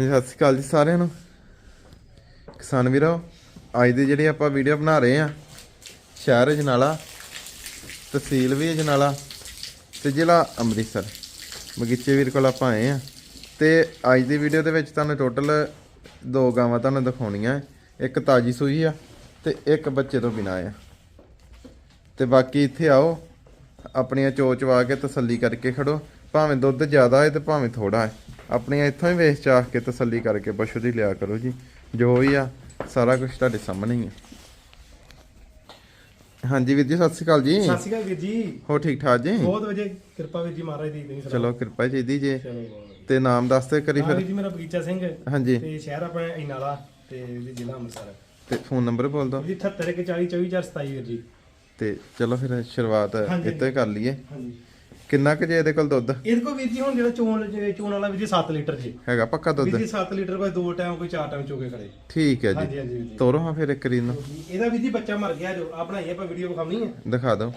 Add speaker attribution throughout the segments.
Speaker 1: ਸਤਿ ਸ਼੍ਰੀ ਅਕਾਲ ਜੀ ਸਾਰਿਆਂ ਨੂੰ। ਕਿਸਾਨ ਵੀਰੋ, ਅੱਜ ਦੀ ਜਿਹੜੀ ਆਪਾਂ ਵੀਡੀਓ ਬਣਾ ਰਹੇ ਆ ਸ਼ਹਿਰ ਅਜਨਾਲਾ, ਤਹਿਸੀਲ ਵੀ ਅਜਨਾਲਾ ਤੇ ਜ਼ਿਲ੍ਹਾ ਅੰਮ੍ਰਿਤਸਰ। ਬਗੀਚੇ ਵੀਰ ਕੋਲ ਆਪਾਂ ਆਏ ਆ ਤੇ ਅੱਜ ਦੀ ਵੀਡੀਓ ਦੇ ਵਿੱਚ ਤੁਹਾਨੂੰ ਟੋਟਲ ਦੋ ਗਾਵਾਂ ਤੁਹਾਨੂੰ ਦਿਖਾਉਣੀਆਂ। ਇੱਕ ਤਾਜੀ ਸੂਈ ਆ ਤੇ ਇੱਕ ਬੱਚੇ ਤੋਂ ਬਿਨਾ ਆ। ਤੇ ਬਾਕੀ ਇੱਥੇ ਆਓ, ਆਪਣੀਆਂ ਚੋਚ ਵਾ ਕੇ ਤਸੱਲੀ ਕਰਕੇ ਖੜੋ। ਭਾਵੇਂ ਦੁੱਧ ਜ਼ਿਆਦਾ ਹੈ ਤੇ ਭਾਵੇਂ ਥੋੜਾ ਹੈ ਆਪਣੀਆਂ ਇੱਥੋਂ ਹੀ ਵੇਚ ਚਾਹ ਕੇ ਤਸੱਲੀ ਕਰਕੇ ਪਸ਼ੂ ਦੀ ਲਿਆ ਕਰੋ ਜੀ। ਜੋ ਵੀ ਆ ਸਾਰਾ ਕੁਝ ਤੁਹਾਡੇ ਸਾਹਮਣੇ ਹੀ ਹੈ ਹਾਂਜੀ ਵੀਰ ਜੀ ਸਤਿ ਸ਼੍ਰੀ ਅਕਾਲ ਜੀ।
Speaker 2: ਸਤਿ ਸ਼੍ਰੀ ਅਕਾਲ ਵੀਰ ਜੀ।
Speaker 1: ਹੋ ਠੀਕ ਠਾਕ ਜੀ?
Speaker 2: ਬਹੁਤ ਵਧੀਆ ਕਿਰਪਾ ਵੀਰ ਜੀ ਮਹਾਰਾਜ ਦੀ ਤੁਸੀਂ
Speaker 1: ਚਲੋ ਕਿਰਪਾ ਚਾਹੀਦੀ ਜੀ। ਤੇ ਨਾਮ ਦੱਸ ਤੇ ਕਰੀ ਫਿਰ।
Speaker 2: ਜੀ ਮੇਰਾ ਬਗੀਚਾ ਸਿੰਘ।
Speaker 1: ਹਾਂਜੀ।
Speaker 2: ਤੇ ਸ਼ਹਿਰ ਆਪਣਾ ਇਨਾਲਾ ਤੇ ਜ਼ਿਲ੍ਹਾ ਅੰਮ੍ਰਿਤਸਰ।
Speaker 1: ਤੇ ਫੋਨ ਨੰਬਰ ਬੋਲ ਦਿਓ।
Speaker 2: ਜੀ 78 40 24 ਵੀਰ ਜੀ।
Speaker 1: ਤੇ ਚਲੋ ਫਿਰ ਸ਼ੁਰੂਆਤ। ਇੱਥੇ ਕਰ ਲਈਏ।
Speaker 2: ਹਾਂਜੀ।
Speaker 1: ਕਿੰਨਾ ਕੁ ਜੇ ਇਹਦੇ ਕੋਲ ਦੁੱਧ?
Speaker 2: ਇਹਦੇ ਕੋਲ ਵੀਰ ਜੀ ਹੁਣ ਜਿਹੜਾ ਚੋਣ ਚੋਣ ਵਾਲਾ ਵੀਰ ਜੀ 7 ਲੀਟਰ ਜੀ।
Speaker 1: ਹੈਗਾ ਪੱਕਾ ਦੁੱਧ?
Speaker 2: ਵੀਰ ਜੀ 7 ਲੀਟਰ ਕੋਈ ਦੋ ਟਾਈਮ ਕੋਈ ਚਾਰ ਟਾਈਮ ਚੋਕੇ ਖੜੇ।
Speaker 1: ਠੀਕ ਹੈ
Speaker 2: ਹਾਂਜੀ
Speaker 1: ਜੀ।
Speaker 2: ਹਾਂਜੀ ਵੀਰ ਜੀ
Speaker 1: ਤੋਰੋ ਹਾਂ ਫਿਰ ਇੱਕ ਰੀ ਨੂੰ।
Speaker 2: ਇਹਦਾ ਵੀਰ ਜੀ ਬੱਚਾ ਮਰ ਗਿਆ ਜੋ ਆ ਬਣਾਈ ਆਪਾਂ ਵੀਡੀਓ ਵਿਖਾਉਣੀ ਹੈ
Speaker 1: ਦਿਖਾ ਦਿਓ।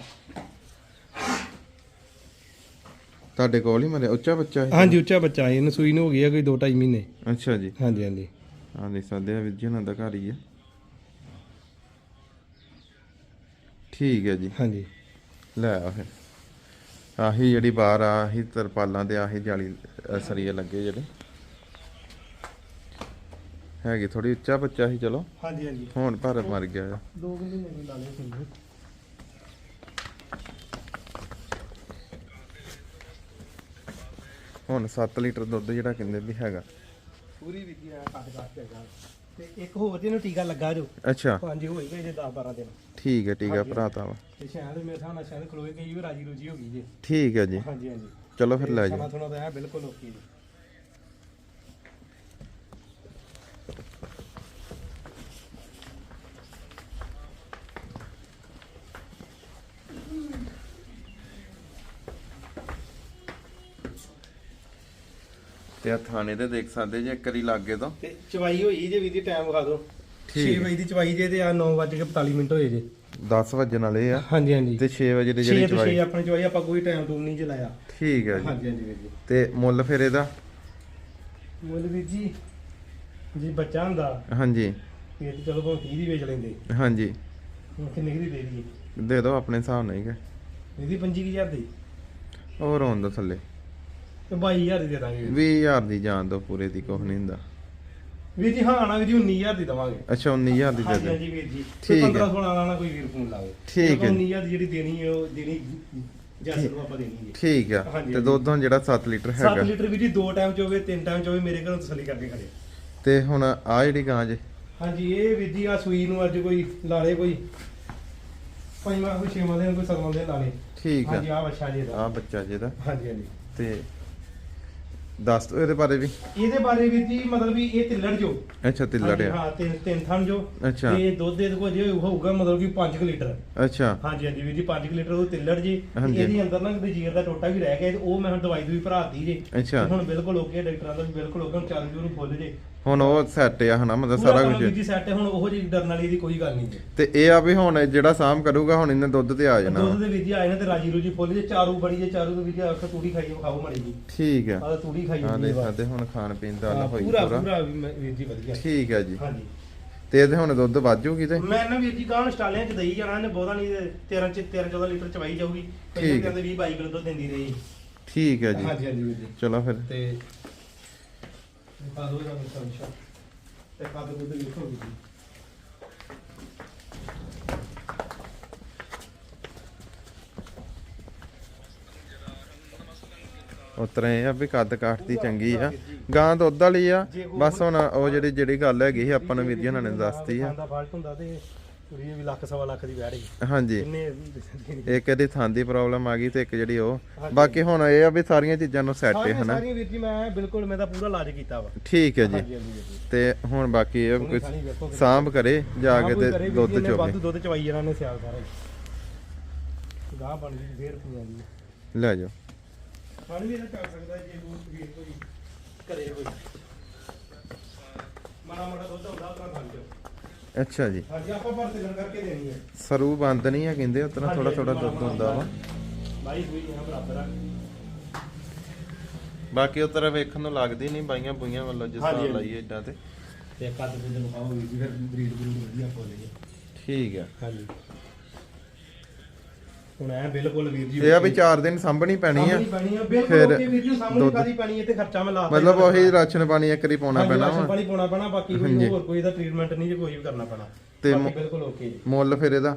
Speaker 1: ਤੁਹਾਡੇ ਕੋਲ ਹੀ ਮਰੇ ਉੱਚਾ ਬੱਚਾ ਹੈ
Speaker 2: ਹਾਂਜੀ ਉੱਚਾ ਬੱਚਾ ਇਹਨੂੰ ਸੂਈ ਨੂੰ ਹੋ ਗਿਆ ਕੋਈ 2 2.5 ਮਹੀਨੇ।
Speaker 1: ਅੱਛਾ ਜੀ।
Speaker 2: ਹਾਂਜੀ ਹਾਂਜੀ।
Speaker 1: ਹਾਂ ਦੇਖ ਸਕਦੇ ਆ ਵੀਰ ਜੀ ਉਹਨਾਂ ਦਾ ਘਰ ਹੀ ਹੈ ਠੀਕ ਹੈ ਜੀ।
Speaker 2: ਹਾਂਜੀ।
Speaker 1: ਲੈ ਆ ਫਿਰ। ਆਹੀ ਜਿਹੜੀ ਬਾਹਰ ਆ ਆਹੀ ਤਰਪਾਲਾਂ ਤੇ ਆਹੀ ਜਾਲੀ ਸਰੀਏ ਲੱਗੇ ਜਿਹੜੇ। ਹੈਗੀ ਥੋੜੀ ਉੱਚਾ ਬੱਚਾ ਸੀ ਚਲੋ।
Speaker 2: ਹਾਂਜੀ ਹਾਂਜੀ।
Speaker 1: ਹੁਣ ਪਰ ਮਰ ਗਿਆ। ਆ।
Speaker 2: ਦੋ ਮਹੀਨੇ ਨਹੀਂ ਲਾ ਲਏ ਸੀ।
Speaker 1: ਹੁਣ 7 ਲੀਟਰ ਦੁੱਧ ਜਿਹੜਾ ਕਹਿੰਦੇ ਵੀ ਹੈਗਾ।
Speaker 2: ਪੂਰੀ ਵਿਧੀ ਆ ਕੱਟ ਕੱਟ ਕੇ ਹੈਗਾ। ਤੇ ਇੱਕ ਹੋਰ ਜਿਹਨੂੰ ਟੀਕਾ ਲੱਗਾ ਜੋ।
Speaker 1: ਅੱਛਾ।
Speaker 2: ਹਾਂਜੀ ਹੋਈ ਗਏ ਜੇ 10 12 ਦਿਨ।
Speaker 1: ਠੀਕ ਹੈ ਠੀਕ ਹੈ ਭਰਾਤਾ ਵਾ
Speaker 2: ਤੇ। ਸ਼ਾਇਦ ਮੇਰੇ ਹਿਸਾਬ ਨਾਲ ਸ਼ਾਇਦ ਖਲੋਏ ਗਈ ਵੀ ਰਾਜੀ ਰੂਜੀ ਹੋ ਗਈ ਜੇ।
Speaker 1: ਠੀਕ ਹੈ ਜੀ।
Speaker 2: ਹਾਂਜੀ ਹਾਂਜੀ।
Speaker 1: ਚਲੋ ਫਿਰ ਲੈ
Speaker 2: ਖਾਣਾ
Speaker 1: ਜਾਓ।
Speaker 2: ਥੋੜਾ ਤਾਂ ਹੈ ਬਿਲਕੁਲ ਓਕੇ ਜੀ।
Speaker 1: ਤੇ ਆ ਥਾਣੇ ਤੇ ਦੇਖ ਸਕਦੇ ਜੇ ਇੱਕ ਵਾਰੀ ਲੱਗੇ ਤੋਂ।
Speaker 2: ਤੇ ਚਵਾਈ ਹੋਈ ਜੇ ਵੀ ਦੀ ਟਾਈਮ ਵਿਖਾ ਦਿਓ।
Speaker 1: ਠੀਕ
Speaker 2: 6 ਵਜੇ ਦੀ ਚਵਾਈ ਜੇ ਤੇ ਆ 9:45 ਮਿੰਟ ਹੋਏ ਜੇ।
Speaker 1: 10 ਵਜਣ ਵਾਲੇ ਆ।
Speaker 2: ਹਾਂਜੀ ਹਾਂਜੀ।
Speaker 1: ਤੇ 6 ਵਜੇ ਦੀ
Speaker 2: 6
Speaker 1: ਜਿਹੜੀ
Speaker 2: ਤੋਂ 6
Speaker 1: ਚਵਾਈ।
Speaker 2: ਆਪਣੀ ਚਵਾਈ ਆਪਾਂ ਕੋਈ ਟਾਈਮ ਟੂਮ ਨਹੀਂ ਚਲਾਇਆ।
Speaker 1: ਠੀਕ ਹੈ ਜੀ।
Speaker 2: ਹਾਂਜੀ ਹਾਂਜੀ ਵੀਰ ਜੀ।
Speaker 1: ਤੇ ਮੁੱਲ ਫਿਰ ਇਹਦਾ?
Speaker 2: ਮੁੱਲ ਵੀਰ ਜੀ ਜੀ ਬੱਚਾ ਹੁੰਦਾ
Speaker 1: ਹਾਂਜੀ।
Speaker 2: ਇਹ ਤੇ ਚਲੋ ਭਾਵੇਂ 30 ਦੀ ਵੇਚ ਲੈਂਦੇ।
Speaker 1: ਹਾਂਜੀ।
Speaker 2: ਹੁਣ ਕਿੰਨੇ ਦੀ ਦੇ ਦਈਏ?
Speaker 1: ਦੇ ਦਿਓ ਆਪਣੇ ਹਿਸਾਬ ਨਾਲ ਹੀ। ਕਿ
Speaker 2: ਇਹਦੀ 25000 ਦੀ।
Speaker 1: ਹੋਰ ਹੋਣ ਦੋ ਥੱਲੇ।
Speaker 2: ਤੇ 22000 ਦੀ ਦੇ ਦਾਂਗੇ।
Speaker 1: 20000 ਦੀ ਜਾਣ ਦੋ ਪੂਰੇ ਦੀ ਕੁਛ ਨਹੀਂ ਹੁੰਦਾ।
Speaker 2: ਵੀਰ ਜੀ ਹਾਂ ਨਾ ਵੀਰ ਜੀ 19000 ਦੀ ਦਵਾਂਗੇ।
Speaker 1: ਅੱਛਾ 19000 ਦੀ ਦੇ ਦੇ
Speaker 2: ਹਾਂਜੀ ਵੀਰ ਜੀ।
Speaker 1: ਠੀਕ ਹੈ।
Speaker 2: 15 16 ਨਾਲ ਕੋਈ ਵੀਰ ਫੋਨ ਲਾਵੇ।
Speaker 1: ਠੀਕ ਹੈ।
Speaker 2: 19000 ਦੀ ਜਿਹੜੀ ਦੇਣੀ ਹੈ ਉਹ ਦੇਣੀ ਜੈਸੇ ਨੂੰ ਆਪਾਂ ਦੇਣੀ ਹੈ।
Speaker 1: ਠੀਕ ਆ। ਤੇ। ਦੁੱਧ ਹੁਣ ਜਿਹੜਾ 7 ਲੀਟਰ
Speaker 2: 7
Speaker 1: ਹੈਗਾ।
Speaker 2: ਲੀਟਰ ਵੀਰ ਜੀ ਦੋ ਟਾਈਮ ਚ ਹੋਵੇ ਤਿੰਨ ਟਾਈਮ ਚ ਹੋਵੇ ਮੇਰੇ ਘਰੋਂ ਤਸੱਲੀ ਕਰਕੇ ਖੜੇ।
Speaker 1: ਤੇ ਹੁਣ ਆ ਜਿਹੜੀ ਗਾਂ ਜੇ।
Speaker 2: ਹਾਂਜੀ ਇਹ ਜੀ ਆ ਸੂਈ ਨੂੰ ਅੱਜ ਕੋਈ ਲਾਲੇ ਕੋਈ ਪੰਜਵਾਂ ਕੋਈ ਛੇਵਾਂ ਦਿਨ ਕੋਈ ਸਤਵਾਂ ਦਿਨ ਲਾਲੇ।
Speaker 1: ਠੀਕ
Speaker 2: ਹਾਂਜੀ
Speaker 1: ਆ
Speaker 2: ਆ ਬੱਚਾ ਜੀ
Speaker 1: ਆ
Speaker 2: ਦਾ
Speaker 1: ਬੱਚਾ ਜਿਹਦਾ
Speaker 2: ਹਾਂਜੀ ਹਾਂਜੀ।
Speaker 1: ਤੇ ਦੱਸ ਦੋ ਇਹਦੇ ਬਾਰੇ ਵੀ।
Speaker 2: ਇਹਦੇ ਬਾਰੇ ਵੀਰ ਜੀ ਮਤਲਬ ਵੀ ਇਹ ਤਿੱਲੜ ਜੋ।
Speaker 1: ਅੱਛਾ ਤੇ
Speaker 2: ਹਾਂਜੀ,
Speaker 1: ਲੜਿਆ
Speaker 2: ਹਾਂ ਤਿੰਨ ਤਿੰਨ ਥਣ ਜੋ।
Speaker 1: ਅੱਛਾ।
Speaker 2: ਤੇ ਦੁੱਧ ਦੇ ਕੋਲ ਜੇ ਹੋਊਗਾ ਮਤਲਬ ਕਿ 5 ਲੀਟਰ।
Speaker 1: ਅੱਛਾ।
Speaker 2: ਹਾਂਜੀ ਹਾਂਜੀ ਵੀਰ ਜੀ 5 ਲੀਟਰ ਉਹ ਤਿੱਲੜ ਜੀ। ਤੇ
Speaker 1: ਹਾਂਜੀ।
Speaker 2: ਇਹਦੇ ਅੰਦਰ ਨਾ ਜੀਰ ਦਾ ਟੋਟਾ ਵੀ ਰਹਿ ਗਿਆ ਤੇ ਉਹ ਮੈਂ ਹੁਣ ਦਵਾਈ ਦੂਈ ਭਰਾਤੀ ਜੇ।
Speaker 1: ਅੱਛਾ।
Speaker 2: ਤੇ ਹੁਣ ਬਿਲਕੁਲ ਓਕੇ ਡਾਕਟਰਾਂ ਦਾ ਵੀ ਬਿਲਕੁਲ ਓਕੇ ਹੁਣ ਚੱਲ ਜੀ ਉਹਨੂੰ ਫੁੱਲ ਜੇ।
Speaker 1: ਹੁਣ ਉਹ ਸੈੱਟ ਆ ਹਨਾ ਮਤਲਬ ਸਾਰਾ ਕੁਝ
Speaker 2: ਜੀ ਸੈੱਟ ਹੁਣ ਉਹੋ ਜਿਹੀ ਡਰਨ ਵਾਲੀ ਦੀ ਕੋਈ ਗੱਲ ਨਹੀਂ ਜੀ
Speaker 1: ਤੇ ਇਹ ਆ ਵੀ ਹੁਣ ਜਿਹੜਾ ਸਾਮ ਕਰੂਗਾ ਹੁਣ ਇਹਨੇ ਦੁੱਧ ਤੇ ਆ ਜਾਣਾ।
Speaker 2: ਦੁੱਧ ਦੇ ਜੀ ਆਏ ਨੇ ਤੇ ਰਾਜੀ ਰੂਜੀ ਫੁੱਲ ਜੇ ਚਾਰੂ ਬੜੀ ਜੇ ਚਾਰੂ ਦੇ ਜੀ ਆਖ ਤੂੜੀ ਖਾਈਓ ਖਾਓ ਮੜੀ ਜੀ।
Speaker 1: ਠੀਕ ਆ।
Speaker 2: ਆਹ ਤੂੜੀ ਖਾਈਓ
Speaker 1: ਹਾਂ
Speaker 2: ਜੀ ਬਸ।
Speaker 1: ਸਕਦੇ ਹੁਣ ਖਾਣ ਪੀਣ ਦਾ ਹਾਲ ਹੋਈ
Speaker 2: ਪੂਰਾ
Speaker 1: ਪੂਰਾ।
Speaker 2: ਵੀਰ ਜੀ ਵਧੀਆ।
Speaker 1: ਠੀਕ ਆ ਜੀ।
Speaker 2: ਹਾਂਜੀ।
Speaker 1: ਤੇ ਇਹਦੇ ਹੁਣ ਦੁੱਧ ਵੱਧ ਜੂਗੀ ਤੇ?
Speaker 2: ਮੈਂ ਨਾ ਵੀਰ ਜੀ ਗਾਂ ਸਟਾਲਿਆਂ ਚ ਦਈ ਜਾਣਾ ਇਹਨੇ ਬਹੁਤਾ ਨਹੀਂ 13 ਚ 13 14 ਲੀਟਰ ਚਵਾਈ ਜਾਊਗੀ।
Speaker 1: ਹੈ।
Speaker 2: ਕਹਿੰਦੇ 20 22 ਕਿਲੋ ਦੁੱਧ ਦਿੰਦੀ ਰਹੀ।
Speaker 1: ਠੀਕ ਆ ਜੀ।
Speaker 2: ਹਾਂਜੀ ਹਾਂਜੀ ਵੀਰ ਜੀ।
Speaker 1: ਚਲੋ ਫਿਰ।
Speaker 2: ਤੇ ਦੋ ਦੁੱਧ ਲਿਖੋ ਵੀਰ ਜੀ
Speaker 1: ਉਤਰੇ ਆ ਵੀ ਕੱਦ ਕਾਠ ਦੀ ਚੰਗੀ ਆ। ਗਾਂ ਦੁੱਧ ਵਾਲੀ ਆ। ਬਸ ਹੁਣ ਉਹ ਜਿਹੜੀ ਜਿਹੜੀ ਗੱਲ ਹੈਗੀ ਸੀ ਆਪਾਂ ਨੂੰ ਵੀਰ ਜੀ ਉਹਨਾਂ ਨੇ ਦੱਸਤੀ ਆ।
Speaker 2: ਦਾ ਫਾਲਟ ਹੁੰਦਾ ਤੇ ਕੁੜੀ ਵੀ ਲੱਖ ਸਵਾ ਲੱਖ ਦੀ ਵੈੜ ਗਈ
Speaker 1: ਹਾਂਜੀ।
Speaker 2: ਕਿੰਨੇ
Speaker 1: ਇੱਕ ਇਹਦੀ ਥਾਂ ਦੀ ਪ੍ਰੋਬਲਮ ਆ ਗਈ ਤੇ ਇੱਕ ਜਿਹੜੀ ਉਹ। ਬਾਕੀ ਹੁਣ ਇਹ ਆ ਵੀ ਸਾਰੀਆਂ ਚੀਜ਼ਾਂ ਨੂੰ ਸੈੱਟ ਹੈ ਹਨਾ?
Speaker 2: ਸਾਰੀਆਂ ਵੀਰ ਜੀ ਮੈਂ ਬਿਲਕੁਲ ਮੈਂ ਤਾਂ ਪੂਰਾ ਇਲਾਜ ਕੀਤਾ ਵਾ।
Speaker 1: ਠੀਕ ਹੈ ਜੀ। ਤੇ ਹੁਣ ਬਾਕੀ ਇਹ ਕੋਈ। ਸਾਂਭ ਕਰੇ ਜਾ ਕੇ ਤੇ ਦੁੱਧ ਚੋਵੇ।
Speaker 2: ਵਾਧੂ ਦੁੱਧ ਚਵਾਈ ਇਹਨਾਂ ਨੇ ਸਿਆਲ ਸਾਰਾ ਹੀ। ਗਾਹ ਬਣ ਗਈ ਫੇਰ ਪੀ ਜਾਂਦੀ
Speaker 1: ਲੈ ਜਾਓ।
Speaker 2: ਪਾਣੀ ਵੀ ਕਰ ਸਕਦਾ ਜੇ ਕੋਈ ਵੀਰ ਕੋਈ ਕਰੇ ਕੋਈ। ਮਾੜਾ ਮੋਟਾ ਦੁੱਧ ਹੁੰਦਾ ਤਾਂ ਖਾ ਲਿਓ
Speaker 1: ਅੱਛਾ ਜੀ।
Speaker 2: ਹਾਂਜੀ ਆਪਾਂ ਪਰ ਤਿਲਣ ਕਰਕੇ ਦੇਣੀ ਹੈ।
Speaker 1: ਸਰੂ ਬੰਦ ਨਹੀਂ ਆ ਕਹਿੰਦੇ ਉਤਨਾ ਥੋੜਾ ਥੋੜਾ ਦੁੱਧ ਹੁੰਦਾ ਵਾ।
Speaker 2: ਬਾਈ ਹੋਈ ਹੈ ਬਰਾਬਰ ਆ।
Speaker 1: ਬਾਕੀ ਉਹ ਤਰ੍ਹਾਂ ਵੇਖਣ ਨੂੰ ਲੱਗਦੀ ਨਹੀਂ ਬਾਈਆਂ ਬੁਈਆਂ ਵੱਲੋਂ ਜਿਸ ਤਰ੍ਹਾਂ
Speaker 2: ਹਾਂਜੀ।
Speaker 1: ਲਾਈਏ ਇਦਾਂ ਤੇ।
Speaker 2: ਤੇ ਕੱਦ ਕੁੱਦ ਨੂੰ ਖਾਓ ਵੀਰ ਜੀ ਫਿਰ ਬਰੀਡ ਬਰੂਡ ਵਧੀਆ ਪਾ ਲਈਏ।
Speaker 1: ਠੀਕ ਆ।
Speaker 2: ਹਾਂਜੀ। ਹੁਣ ਐ ਬਿਲਕੁਲ ਵੀਰ ਜੀ
Speaker 1: ਇਹ ਆ ਵੀ 4 ਦਿਨ ਸਾਂਭਣੀ ਪੈਣੀ ਆ।
Speaker 2: ਸਾਹਮਣੇ ਪੈਣੀ ਆ। ਬਿਲਕੁਲ
Speaker 1: ਫਿਰ
Speaker 2: ਓਕੇ ਵੀਰ ਜੀ ਸਾਹਮਣੇ
Speaker 1: ਦੁੱਧ-
Speaker 2: ਕਾਦੀ ਪੈਣੀ ਹੈ ਤੇ ਖਰਚਾ ਮੈਂ ਲਾਤਾ
Speaker 1: ਮਤਲਬ ਉਹੀ ਰਾਸ਼ਨ ਪਾਣੀ ਇੱਕ ਵਾਰੀ ਪਾਉਣਾ ਪੈਣਾ ਵਾ।
Speaker 2: ਪਾਣੀ ਪਾਉਣਾ ਪੈਣਾ ਬਾਕੀ। ਕੋਈ ਹੋਰ ਕੋਈ ਇਹਦਾ ਟ੍ਰੀਟਮੈਂਟ ਨਹੀਂ ਜੇ ਕੋਈ ਵੀ ਕਰਨਾ ਪੈਣਾ।
Speaker 1: ਤੇ
Speaker 2: ਬਾਕੀ ਬਿਲਕੁਲ ਓਕੇ ਜੀ।
Speaker 1: ਮੁੱਲ ਫਿਰ ਇਹਦਾ?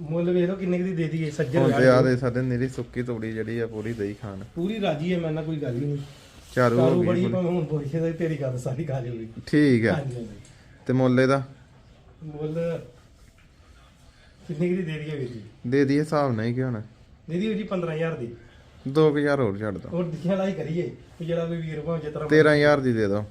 Speaker 2: ਮੁੱਲ ਵੇਖ ਲਓ ਕਿੰਨੇ ਕੁ ਦੀ ਦੇ ਦਈਏ ਸੱਜਣ
Speaker 1: ਹੁਣ ਤੇ ਆ
Speaker 2: ਦੀ।
Speaker 1: ਸਾਡੇ ਨੀਰੀ ਸੁੱਕੀ ਤੋੜੀ ਜਿਹੜੀ ਆ ਪੂਰੀ ਦਹੀਂ ਖਾਣ।
Speaker 2: ਪੂਰੀ ਰਾਜੀ ਹੈ ਮੈਂ ਨਾ ਕੋਈ ਗੱਲ ਹੀ ਨਹੀਂ।
Speaker 1: ਚਾਰੂ ਹੋ ਗਈ
Speaker 2: ਬੜੀ
Speaker 1: ਹੁਣ।
Speaker 2: ਭਾਵੇਂ ਹੁਣ ਪੁੱਛੇ ਤਾਂ ਤੇਰੀ ਗੱਲ ਸਾਰੀ ਖਾ ਜਾਊਗੀ
Speaker 1: ਠੀਕ ਆ।
Speaker 2: ਹਾਂਜੀ ਹਾਂਜੀ।
Speaker 1: ਤੇ ਮੁੱਲ ਇਹਦਾ?
Speaker 2: ਮੁੱਲ ਕਿੰਨੇ ਦੀ ਦੇ ਦਈਏ ਵੀਰ ਜੀ?
Speaker 1: ਦੇ ਦਈਏ ਹਿਸਾਬ ਨਹੀਂ ਕਿ ਹੁਣ।
Speaker 2: ਦੇ ਦਈਏ ਜੀ 15000 ਦੀ।
Speaker 1: 2000 ਹੋਰ ਛੱਡ ਦੋ
Speaker 2: ਹੋਰ ਦਿਖਿਆ ਲਾਈ ਕਰੀਏ ਵੀ ਜਿਹੜਾ ਕੋਈ ਵੀਰ ਭਾਵੇਂ ਤਰ੍ਹਾਂ
Speaker 1: 13000 ਦੀ ਦੇ ਦੋ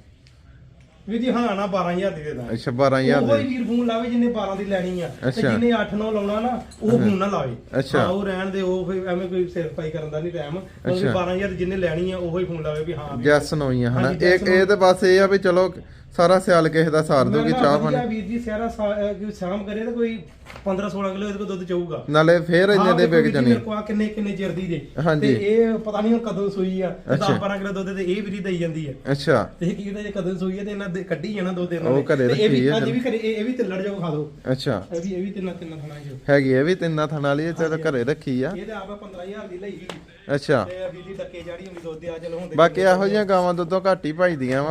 Speaker 2: ਵੀਰ ਜੀ ਹਾਂ ਨਾ 12000 ਦੀ ਦੇ ਦਾਂ
Speaker 1: ਅੱਛਾ 12000
Speaker 2: ਉਹ ਹੀ ਵੀਰ ਫੋਨ ਲਾਵੇ ਜਿੰਨੇ 12 ਦੀ ਲੈਣੀ ਆ। ਤੇ। ਜਿੰਨੇ 8 9 ਲਾਉਣਾ ਨਾ ਉਹ ਫੋਨ ਨਾ ਲਾਵੇ।
Speaker 1: ਅੱਛਾ।
Speaker 2: ਹਾਂ, ਉਹ ਰਹਿਣ ਦੇ ਉਹ ਫਿਰ ਐਵੇਂ ਕੋਈ ਸਿਰ ਪਾਈ ਕਰਨ ਦਾ ਨਹੀਂ ਟਾਈਮ ਉਹ
Speaker 1: ਅੱਛਾ।
Speaker 2: 12000 ਜਿੰਨੇ ਲੈਣੀ ਆ ਉਹੋ ਹੀ ਫੋਨ ਲਾਵੇ ਵੀ ਹਾਂ।
Speaker 1: ਜੈਸ ਨੋਈਆਂ ਹਨਾ। ਇਹ ਇਹ ਤੇ ਬਸ ਇਹ ਆ ਵੀ ਚਲੋ ਸਾਰਾ ਸਿਆਲ ਕਿਸੇ ਦਾ ਸਾਰ ਦੂਗੀ ਚਾਹ ਪਾਣੀ।
Speaker 2: ਵੀਰ ਜੀ ਸਾਰਾ ਸ਼ਾਮ ਕਰੇ ਤਾਂ ਕੋਈ 15 16 ਕਿਲੋ ਇਹਦੇ ਕੋਲ ਦੁੱਧ ਚਾਹੂਗਾ
Speaker 1: ਨਾਲੇ ਫੇਰ ਇੰਨੇ ਦੇ ਵਿਕ ਜਾਣੀ।
Speaker 2: ਕਿੰਨੇ ਕਿੰਨੇ ਚਿਰ ਦੀ। ਤੇ ਇਹ ਪਤਾ ਨਹੀਂ ਹੁਣ ਕਦੋਂ ਸੂਈ ਆ ਤੇ
Speaker 1: ਅੱਛਾ।
Speaker 2: 10 12 ਕਿਲੋ ਦੁੱਧ ਤੇ ਇਹ ਵੀ ਦਈ ਜਾਂਦੀ ਹੈ
Speaker 1: ਅੱਛਾ।
Speaker 2: ਤੇ ਇਹ ਕੀ ਕਹਿੰਦੇ ਜੇ ਕਦੋਂ ਸੂਈ ਹੈ ਤੇ ਇਹਨਾਂ ਦੇ ਕੱਢੀ ਜਾਣਾ ਦੋ ਤਿੰਨ
Speaker 1: ਉਹ
Speaker 2: ਨੇ।
Speaker 1: ਘਰੇ
Speaker 2: ਇਹ ਵੀ
Speaker 1: ਰੱਖੀ ਹੈ
Speaker 2: ਵੀ ਘਰੇ ਇਹ ਵੀ ਤਿੱਲੜ ਜਾਓ ਖਾ ਦੋ
Speaker 1: ਅੱਛਾ।
Speaker 2: ਇਹ ਵੀ ਇਹ ਵੀ ਤਿੰਨਾਂ ਤਿੰਨਾਂ ਜੋ
Speaker 1: ਹੈਗੀ ਇਹ ਵੀ ਤਿੰਨਾਂ ਥਣ ਇਹ ਤੇ ਘਰੇ ਰੱਖੀ ਆ।
Speaker 2: ਇਹ ਤੇ ਆਪਾਂ 15000 ਦੀ ਲਈ
Speaker 1: ਅੱਛਾ।
Speaker 2: ਤੇ ਅਭੀ ਦੀ ਟੱਕੇ ਜਾੜੀ ਹੁੰਦੀ ਦੁੱਧ ਆ ਚਲੋ ਤੇ
Speaker 1: ਬਾਕੀ ਇਹੋ ਜਿਹੀਆਂ ਗਾਵਾਂ ਦੁੱਧੋਂ ਘੱਟ ਹੀ ਵਾ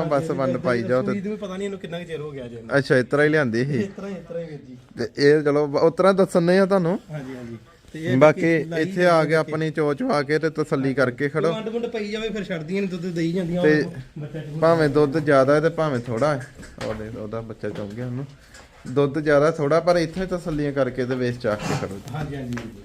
Speaker 1: ਬਸ ਵੰਡ ਪਾਈ ਜਾਓ ਤੇ
Speaker 2: ਪਤਾ ਨਹੀਂ ਇਹਨੂੰ ਕਿੰਨਾ ਕੁ ਚਿਰ ਹੋ ਗਿਆ ਜੇ।
Speaker 1: ਅੱਛਾ ਇਸ ਤਰ੍ਹਾਂ ਹੀ ਲਿਆਂਦੀ ਸੀ?
Speaker 2: ਇਸ ਤਰ੍ਹਾਂ ਹੀ ਇਸ ਤਰ੍ਹਾਂ ਹੀ ਵੀਰ ਜੀ।
Speaker 1: ਤੇ ਇਹ ਚਲੋ ਉਸ ਤਰ੍ਹਾਂ ਦੱਸਣੇ ਆ ਤੁਹਾਨੂੰ।
Speaker 2: ਹਾਂਜੀ ਹਾਂਜੀ। ਤੇ
Speaker 1: ਬਾਕੀ ਇੱਥੇ ਆ ਕੇ ਆਪਣੀ ਚੋਚ ਆ ਕੇ ਤੇ ਤਸੱਲੀ ਕਰਕੇ ਖੜੋ।
Speaker 2: ਵੰਡ ਵੰਡ ਪਈ ਜਾਵੇ ਫਿਰ ਛੱਡਦੀਆਂ ਨੇ ਦੁੱਧ ਦੇਈ ਜਾਂਦੀਆਂ
Speaker 1: ਤੇ
Speaker 2: ਉਹ ਬੱਚਾ।
Speaker 1: ਭਾਵੇਂ ਦੁੱਧ ਜ਼ਿਆਦਾ ਹੈ ਤੇ ਭਾਵੇਂ ਥੋੜਾ ਹੈ। ਉਹਦੇ ਉਹਦਾ ਬੱਚਾ ਚੁੰਗ ਗਿਆ ਉਹਨੂੰ। ਦੁੱਧ ਜ਼ਿਆਦਾ ਥੋੜਾ ਪਰ ਇੱਥੇ ਤਸੱਲੀਆਂ ਕਰਕੇ ਤੇ ਵੇਚ ਚੱਕ ਕੇ ਖੜੋ
Speaker 2: ਹਾਂਜੀ ਹਾਂਜੀ ਵੀਰ ਜੀ